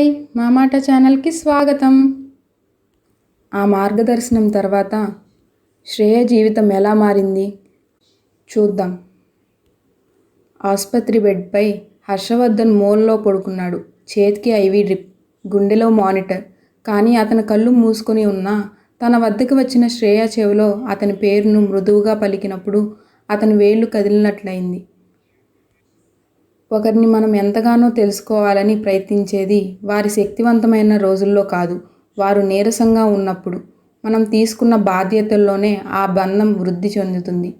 Hi మా మాట ఛానల్కి స్వాగతం. ఆ మార్గదర్శనం తర్వాత శ్రేయ జీవితం ఎలా మారింది? చూద్దాం. ఆసుపత్రి బెడ్పై హర్షవర్ధన్ మూలలో పడుకున్నాడు. చేతికి ఐవీ డ్రిప్ గుండెలో మానిటర్. కానీ అతని కళ్ళు మూసుకొని ఉన్నా తన వద్దకు వచ్చిన శ్రేయ చెవిలో అతని పేరును మృదువుగా పలికినప్పుడు అతని వేళ్ళు కదిలినట్లయింది. ఒకరిని మనం ఎంతగానో తెలుసుకోవాలని ప్రయత్నించేది వారి శక్తివంతమైన రోజుల్లో కాదు వారు నీరసంగా ఉన్నప్పుడు. మనం తీసుకున్న బాధ్యతల్లోనే ఆ బంధం వృద్ధి చెందుతుంది.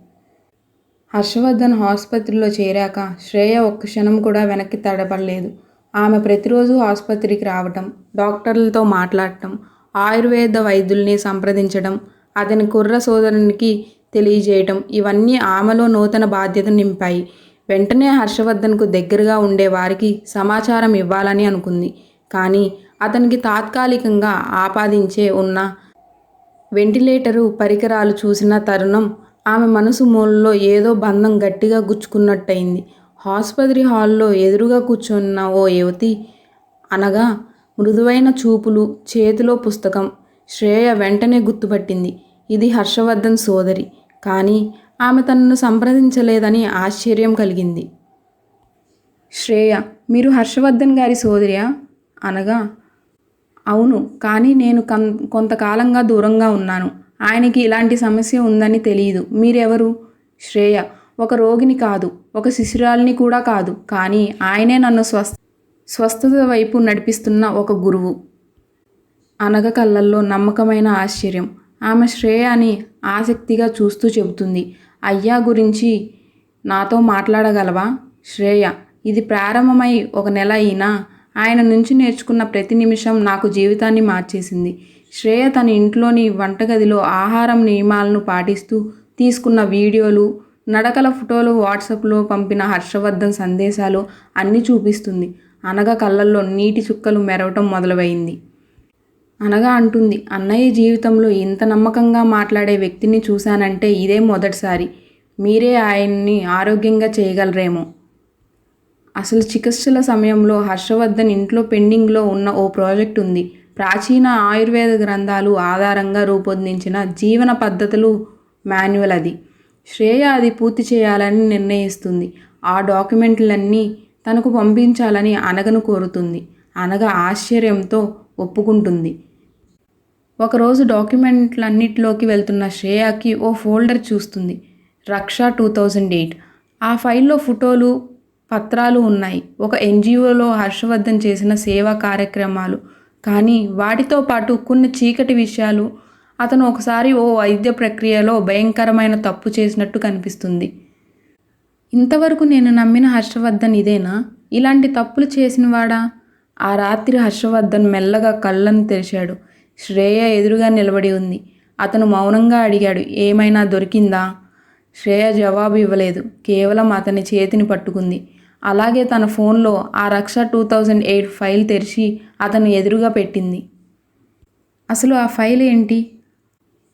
హర్షవర్ధన్ ఆసుపత్రిలో చేరాక శ్రేయ ఒక్క క్షణం కూడా వెనక్కి తడపడలేదు. ఆమె ప్రతిరోజు ఆసుపత్రికి రావటం డాక్టర్లతో మాట్లాడటం ఆయుర్వేద వైద్యుల్ని సంప్రదించడం అతని కుర్ర సోదరునికి తెలియజేయటం ఇవన్నీ ఆమెలో నూతన బాధ్యత నింపాయి. వెంటనే హర్షవర్ధన్కు దగ్గరగా ఉండే వారికి సమాచారం ఇవ్వాలని అనుకుంది. కానీ అతనికి తాత్కాలికంగా ఆపాదించే ఉన్న వెంటిలేటరు పరికరాలు చూసిన తరుణం ఆమె మనసు మూలలో ఏదో బంధం గట్టిగా గుచ్చుకున్నట్టయింది. ఆసుపత్రి హాల్లో ఎదురుగా కూర్చున్న ఓ యువతి అనగా మృదువైన చూపులు చేతిలో పుస్తకం శ్రేయ వెంటనే గుర్తుపట్టింది. ఇది హర్షవర్ధన్ సోదరి. కానీ ఆమె తనను సంప్రదించలేదని ఆశ్చర్యం కలిగింది. శ్రేయ మీరు హర్షవర్ధన్ గారి సోదరియా? అనగా అవును కానీ నేను కం కొంతకాలంగా దూరంగా ఉన్నాను. ఆయనకి ఇలాంటి సమస్య ఉందని తెలియదు మీరెవరు? శ్రేయ ఒక రోగిని కాదు ఒక శిశురాలిని కూడా కాదు కానీ ఆయనే నన్ను స్వస్థ స్వస్థత వైపు నడిపిస్తున్న ఒక గురువు. అనగ కళ్ళల్లో నమ్మకమైన ఆశ్చర్యం. ఆమె శ్రేయాని ఆసక్తిగా చూస్తూ చెబుతుంది. అయ్యా గురించి నాతో మాట్లాడగలవా? శ్రేయ ఇది ప్రారంభమై ఒక నెల అయినా ఆయన నుంచి నేర్చుకున్న ప్రతి నిమిషం నాకు జీవితాన్ని మార్చేసింది. శ్రేయ తన ఇంట్లోని వంటగదిలో ఆహారం నియమాలను పాటిస్తూ తీసుకున్న వీడియోలు నడకల ఫోటోలు వాట్సాప్లో పంపిన హర్షవర్ధన్ సందేశాలు అన్నీ చూపిస్తుంది. అనగా కళ్ళల్లో నీటి చుక్కలు మెరవటం మొదలైంది అనగా అంటుంది అన్నయ్య జీవితంలో ఇంత నమ్మకంగా మాట్లాడే వ్యక్తిని చూశానంటే ఇదే మొదటిసారి. మీరే ఆయన్ని ఆరోగ్యంగా చేయగలరేమో. అసలు చికిత్సల సమయంలో హర్షవర్ధన్ ఇంట్లో పెండింగ్లో ఉన్న ఓ ప్రాజెక్ట్ ఉంది. ప్రాచీన ఆయుర్వేద గ్రంథాలు ఆధారంగా రూపొందించిన జీవన పద్ధతులు మాన్యువల్ అది. శ్రేయ అది పూర్తి చేయాలని నిర్ణయిస్తుంది. ఆ డాక్యుమెంట్లన్నీ తనకు పంపించాలని అనగను కోరుతుంది. అనగ ఆశ్చర్యంతో ఒప్పుకుంటుంది. ఒకరోజు డాక్యుమెంట్లన్నిటిలోకి వెళ్తున్న శ్రేయాకి ఓ ఫోల్డర్ చూస్తుంది. రక్ష టూ థౌజండ్ ఎయిట్. ఆ ఫైల్లో ఫోటోలు పత్రాలు ఉన్నాయి. ఒక ఎన్జిఓలో హర్షవర్ధన్ చేసిన సేవా కార్యక్రమాలు. కానీ వాటితో పాటు కొన్ని చీకటి విషయాలు. అతను ఒకసారి ఓ వైద్య ప్రక్రియలో భయంకరమైన తప్పు చేసినట్టు కనిపిస్తుంది. ఇంతవరకు నేను నమ్మిన హర్షవర్ధన్ ఇదేనా? ఇలాంటి తప్పులు చేసినవాడా? ఆ రాత్రి హర్షవర్ధన్ మెల్లగా కళ్ళను తెరిచాడు. శ్రేయ ఎదురుగా నిలబడి ఉంది. అతను మౌనంగా అడిగాడు ఏమైనా దొరికిందా? శ్రేయ జవాబు ఇవ్వలేదు. కేవలం అతని చేతిని పట్టుకుంది. అలాగే తన ఫోన్లో ఆ రక్ష టూ థౌజండ్ ఎయిట్ ఫైల్ తెరిచి అతను ఎదురుగా పెట్టింది. అసలు ఆ ఫైల్ ఏంటి?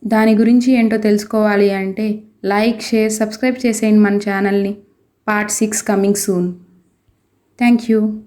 దాని గురించి ఏంటో తెలుసుకోవాలి అంటే లైక్ షేర్ సబ్స్క్రైబ్ చేసేయండి మన ఛానల్ని. Part six coming soon. Thank you.